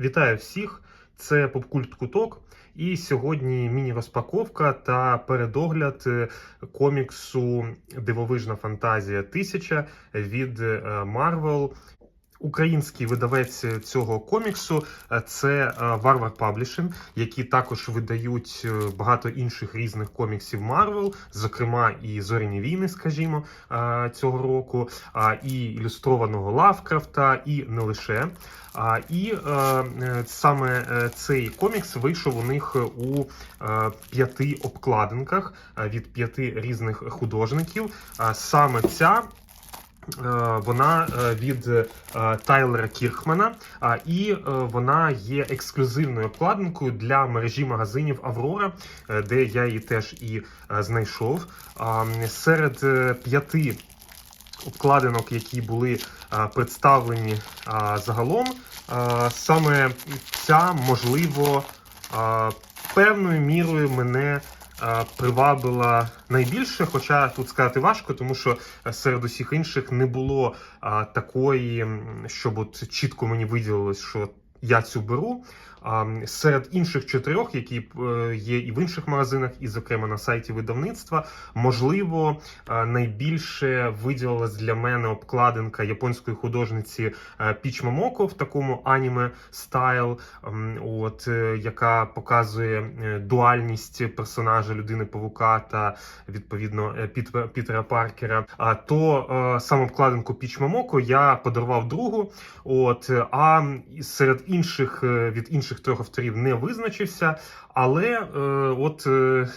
Вітаю всіх! Це Попкульт Куток. І сьогодні міні-розпаковка та передогляд е, коміксу Дивовижна фантазія 1000 від Марвел. Український видавець цього коміксу е, це е, Warwar Publishing, які також видають е, багато інших різних коміксів Marvel, зокрема і Зоряні війни, скажімо, цього року, і ілюстрованого Лавкрафта, і не лише. І саме цей комікс вийшов у них у п'яти обкладинках від п'яти різних художників. Саме ця. Е, Вона е, від е, Тайлера Кірхмана, і вона є ексклюзивною обкладинкою для мережі магазинів Аврора, де я її теж і знайшов. Серед п'яти обкладинок, які були представлені загалом, саме ця можливо певною мірою мене. Привабила найбільше, хоча тут сказати важко, тому що е, серед усіх інших не було такої, щоб от чітко мені виділилось, що я цю беру. А, серед інших чотирьох, які е, є і в інших магазинах, і, зокрема, на сайті видавництва, можливо, е, найбільше виділилась для мене обкладинка японської художниці е, Піч Момоко в такому аніме стайл, от е, яка показує е, дуальність персонажа людини Павука та відповідно е, Піт- Пітера Паркера. А то е, саме обкладинку Піч Момоко я подарував другу. От е, а серед інших е, від інших трьох авторів не визначився, але е, от. е,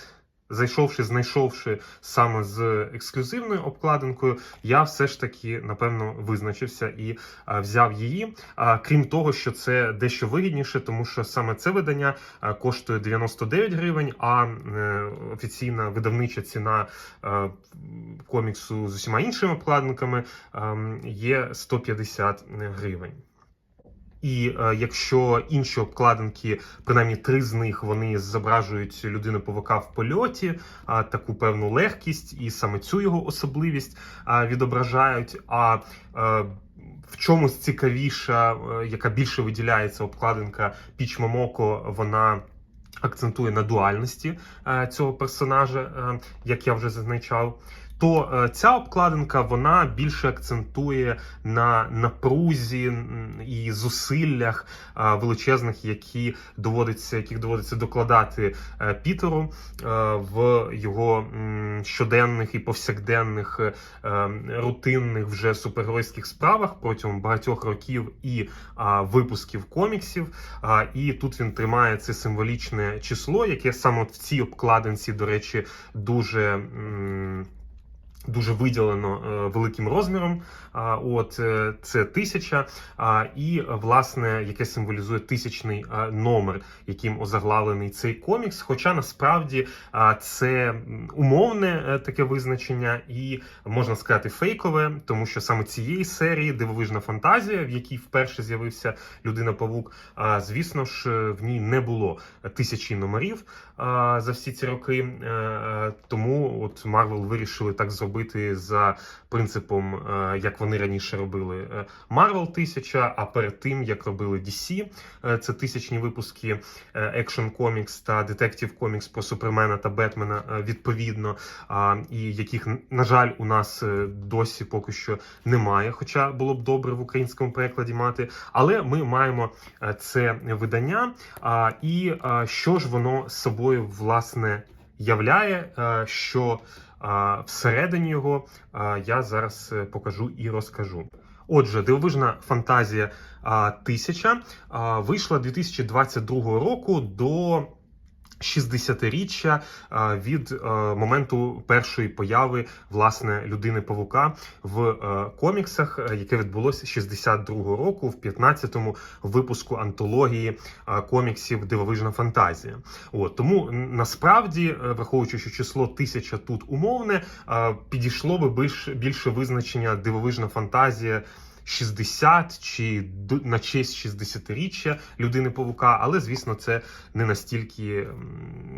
Зайшовши, знайшовши саме з ексклюзивною обкладинкою, я все ж таки напевно визначився і а, взяв її. А, крім того, що це дещо вигідніше, тому що саме це видання а, коштує 99 гривень, а е, офіційна видавнича ціна е, коміксу з усіма іншими обкладинками е, є 150 гривень. І е, якщо інші обкладинки, принаймні три з них, вони зображують людину павука в польоті, а, таку певну легкість, і саме цю його особливість а, відображають. А е, в чомусь цікавіша, е, яка більше виділяється обкладинка Піч Момоко, вона. Акцентує на дуальності е, цього персонажа, е, як я вже зазначав. То е, ця обкладинка вона більше акцентує на напрузі і зусиллях е, величезних, які доводиться, яких доводиться докладати е, Пітеру в його щоденних і повсякденних рутинних вже супергеройських справах протягом багатьох років і випусків коміксів. І тут він тримає це символічне число, яке саме в цій обкладинці, до речі, дуже. Дуже виділено е, великим розміром. От е, це тисяча, і власне яке символізує тисячний е, номер, яким озаглавлений цей комікс. Хоча насправді це умовне таке визначення, і можна сказати фейкове, тому що саме цієї серії дивовижна фантазія, в якій вперше з'явився людина Павук. Звісно ж, в ній не було тисячі номерів за всі ці роки. Тому от Марвел вирішили так зробити за принципом, е, як вони раніше робили е, Marvel 1000, а перед тим як робили DC, е, це тисячні випуски Action Comics та Detective Comics про Супермена та Бетмена відповідно, і яких, на жаль, у нас досі поки що немає, хоча було б добре в українському перекладі мати. Але ми маємо це видання. І що ж воно собою власне являє, е, що всередині його я зараз е, покажу і розкажу. Отже, дивовижна фантазія тисяча вийшла 2022 року до 60-річчя від е, моменту першої появи власне людини Павука в е, коміксах, е, яке відбулося 62-го року в 15-му випуску антології е, коміксів Дивовижна фантазія. От тому насправді, е, враховуючи, що число тисяча тут умовне, е, підійшло би більш, більше визначення дивовижна фантазія. 60 чи на честь 60-річчя людини Павука, але звісно, це не настільки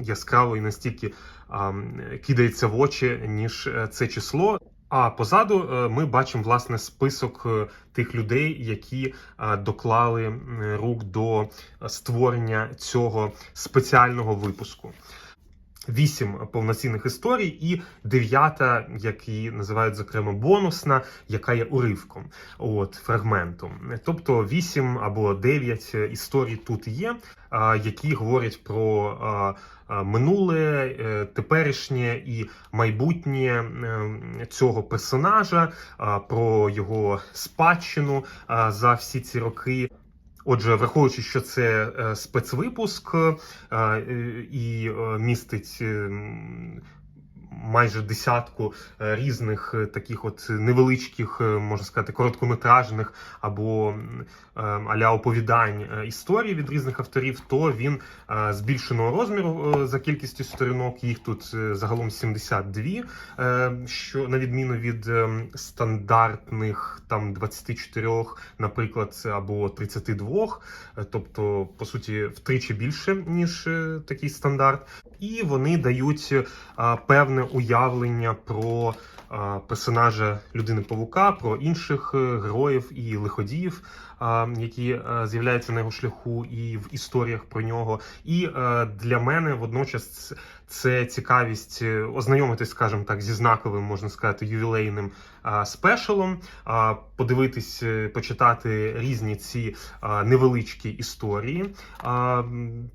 яскраво і настільки ам, кидається в очі, ніж е, це число. А позаду е, ми бачимо власне список е, тих людей, які доклали рук до створення цього спеціального випуску. Вісім повноцінних історій, і дев'ята, як її називають зокрема бонусна, яка є уривком, от фрагментом. Тобто вісім або дев'ять історій тут є, які говорять про минуле, е, теперішнє і майбутнє цього персонажа, про його спадщину за всі ці роки. Отже, враховуючи, що це е, спецвипуск е, і е, містить е, м, майже десятку е, різних е, таких от невеличких, е, можна сказати, короткометражних або аля оповідань історій від різних авторів, то він збільшеного розміру за кількістю сторінок. Їх тут загалом 72, е, що на відміну від е, стандартних там 24, наприклад, або 32, е, тобто по суті втричі більше ніж такий стандарт, і вони дають е, певне уявлення про е, персонажа людини Павука, про інших е, героїв і лиходіїв, які е, з'являються на його шляху, і в історіях про нього. І е, для мене водночас це цікавість е, ознайомитись, скажімо так, зі знаковим, можна сказати, ювілейним спешалом, подивитись, почитати різні ці невеличкі історії,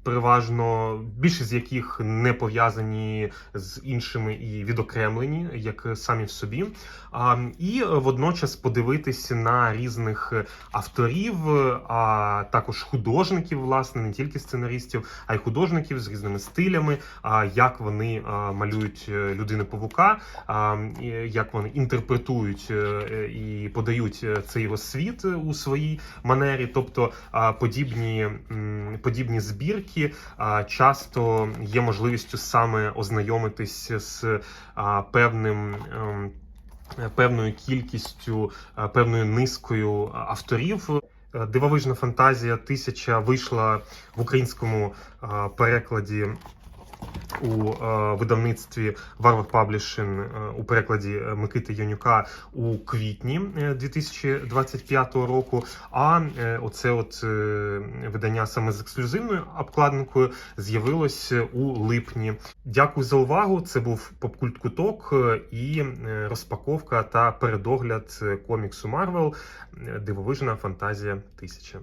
переважно більшість з яких не пов'язані з іншими і відокремлені, як самі в собі. І водночас подивитись на різних авторів, а також художників, власне, не тільки сценаристів, а й художників з різними стилями, а, як вони малюють е, людини павука, як вони інтерпретують е, і подають е, цей його світ у своїй манері. Тобто подібні, подібні збірки часто є можливістю саме ознайомитись з певним. ем, Певною кількістю, певною низкою авторів. Е, Дивовижна фантазія тисяча вийшла в українському перекладі у е, видавництві Варвар Publishing е, у перекладі е, Микити Янюка у квітні е, 2025 року. А оце от видання саме з ексклюзивною обкладинкою з'явилось у липні. Дякую за увагу. Це був Попкульт Куток і розпаковка та передогляд коміксу Марвел Дивовижна фантазія тисяча.